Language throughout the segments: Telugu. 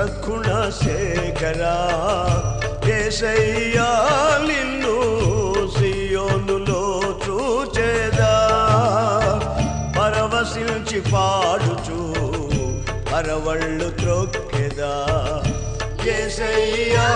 సద్గుణ శేఖరా ఏసయ్యా నిన్ను సియోనులో చూచేదా. పరవశించి పాడుచు పరవళ్ళు త్రొక్కెదా. ఏసయ్యా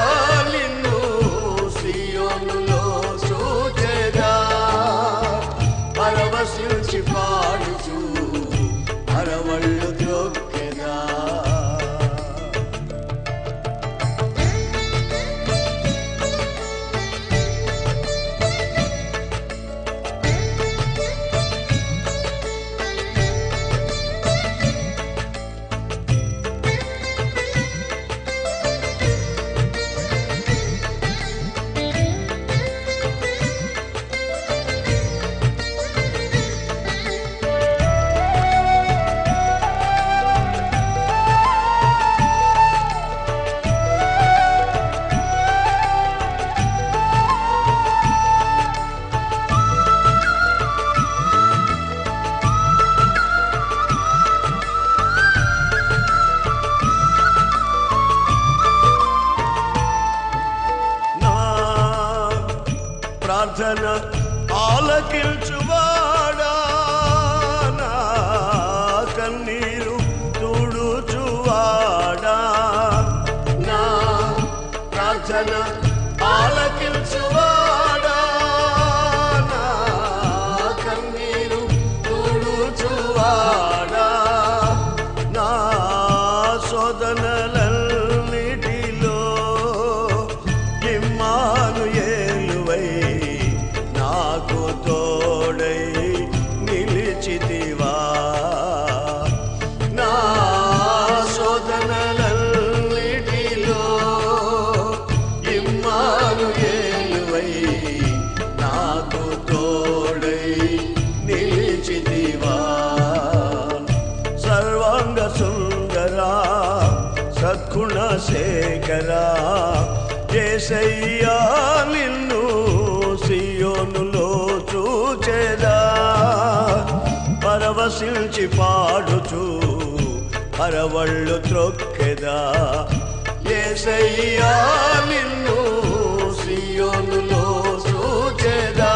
ప్రార్థన సద్గుణ శేఖరా ఏసయ్యా నిన్ను సియోనులో చూచేదా. పరవశించి పాడుచు పరవళ్ళు త్రొక్కెదా. ఏసయ్యా నిన్ను సియోనులో చూచేదా.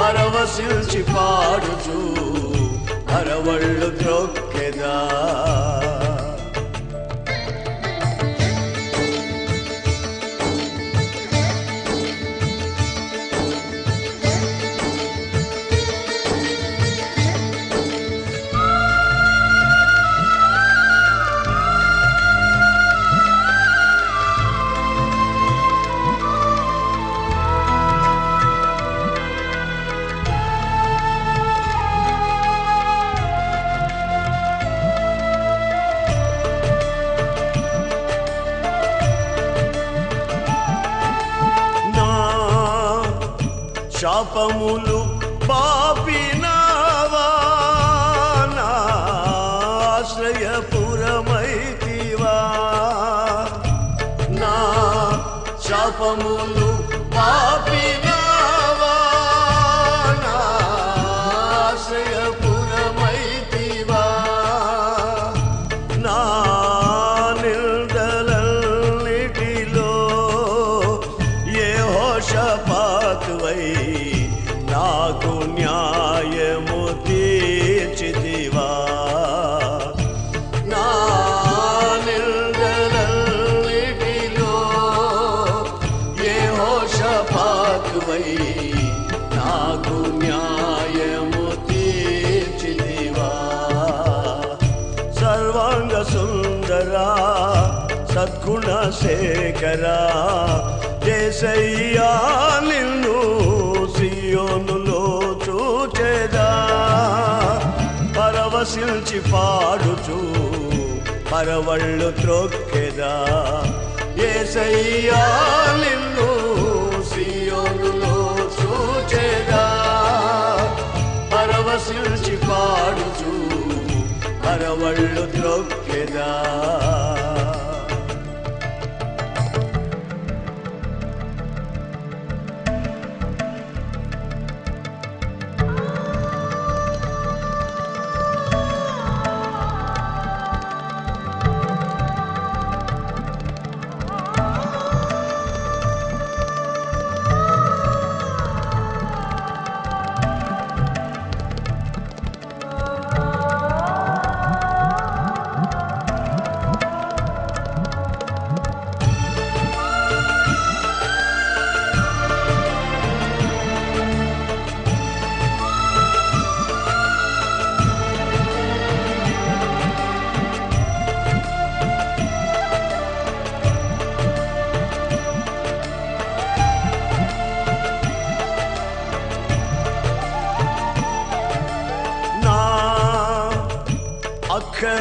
పరవశించి పాడు పాపములు సుందరా సద్గుణ శేఖరా. ఏసయ్యా నిన్ను సియోనులో చూచేదా. పరవశించి పాడుచు పరవళ్ళు త్రొక్కెదా. ఏసయ్యా నిన్ను పరవళ్ళు త్రొక్కెదా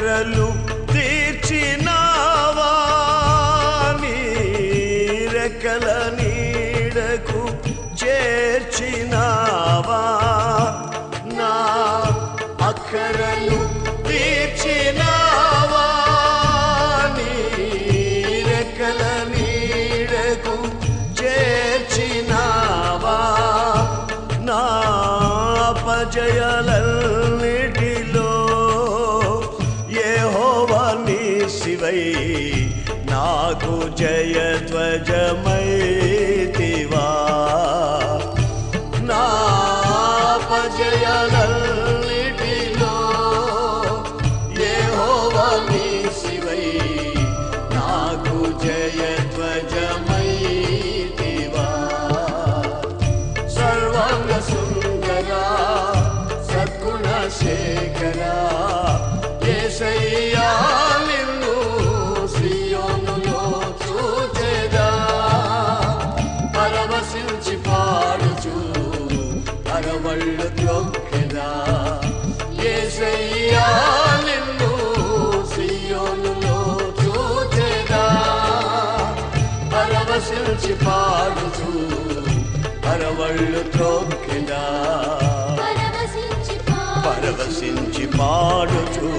ಬರಲು నాకు జయ జయధ్వజమైతివా నా పజయలన్నిటిలో యెహోవా నీసివై నాకు జయ పరవశించి పాడుచు అరవళ్ళు త్రొక్కెదా పరవశించి పా పరవశించి పాడుచు